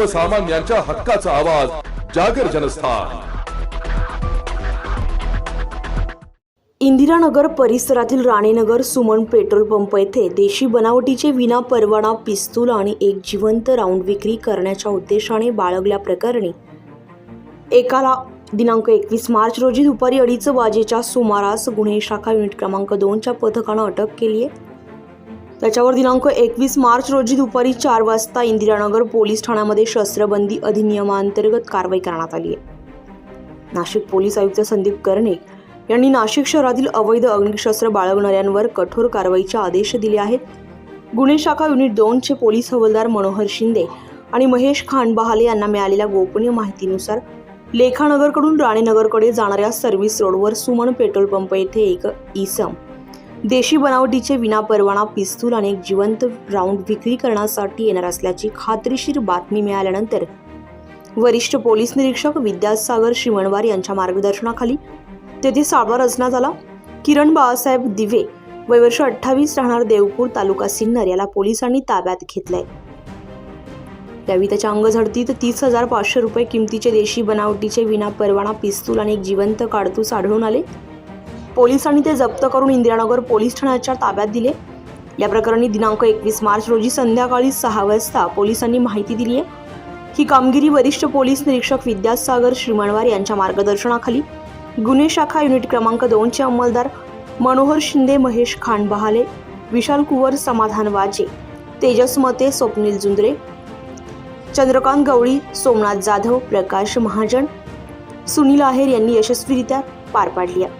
सर्वसामान्यांच्या हक्काचा आवाज जागर जनस्थान. इंदिरानगर परिसरातील राणेनगर सुमन पेट्रोल पंप येथे देशी बनावटीचे विना परवाना पिस्तूल आणि एक जिवंत राऊंड विक्री करण्याच्या उद्देशाने बाळगल्याप्रकरणी एकाला दिनांक एकवीस मार्च रोजी दुपारी अडीच वाजेच्या सुमारास गुन्हे शाखा युनिट क्रमांक दोनच्या पथकानं अटक केली आहे. त्याच्यावर दिनांक एकवीस मार्च रोजी दुपारी चार वाजता इंदिरानगर पोलीस ठाण्यामध्ये शस्त्रबंदी अधिनियमांतर्गत कारवाई करण्यात आली आहे. नाशिक पोलीस आयुक्त संदीप कर्णिक यांनी नाशिक शहरातील अवैध अग्निशस्त्र बाळगणाऱ्यांवर कठोर कारवाईचे आदेश दिले आहेत. गुन्हे शाखा युनिट दोनचे पोलीस हवालदार मनोहर शिंदे आणि महेश खांडबहाले यांना मिळालेल्या गोपनीय माहितीनुसार लेखानगरकडून राणेनगरकडे जाणाऱ्या सर्व्हिस रोडवर सुमन पेट्रोल पंप येथे एक इसम देशी बनावटीचे विनापरवाना पिस्तूल आणि एक जिवंत राऊंड विक्री करण्यासाठी येणार असल्याची खात्रीशीर बातमी मिळाल्यानंतर वरिष्ठ पोलीस निरीक्षक विद्यासागर शिवणवार यांच्या मार्गदर्शनाखाली तेथे साडवा रचना आला किरण बाळासाहेब दिवे वयवर्ष अठ्ठावीस राहणार देवपूर तालुका सिन्नर याला पोलिसांनी ताब्यात घेतलंय. त्यावेळी त्याच्या अंगझडतीत तीस हजार पाचशे रुपये किमतीचे देशी बनावटीचे विना परवाना पिस्तूल आणि एक जिवंत काडतूस आढळून आले. पोलिसांनी ते जप्त करून इंदिरानगर पोलीस ठाण्याच्या ताब्यात दिले. या प्रकरणी दिनांक एकवीस मार्च रोजी संध्याकाळी सहा वाजता पोलिसांनी माहिती दिली आहे. ही कामगिरी वरिष्ठ पोलीस निरीक्षक विद्यासागर श्रीमणवार यांच्या मार्गदर्शनाखाली गुन्हे शाखा युनिट क्रमांक दोनचे अंमलदार मनोहर शिंदे महेश खांडबहाले विशाल कुवर समाधान वाजे तेजस मते स्वप्नील जुंद्रे चंद्रकांत गवळी सोमनाथ जाधव प्रकाश महाजन सुनील आहेर यांनी यशस्वीरित्या पार पाडली आहे.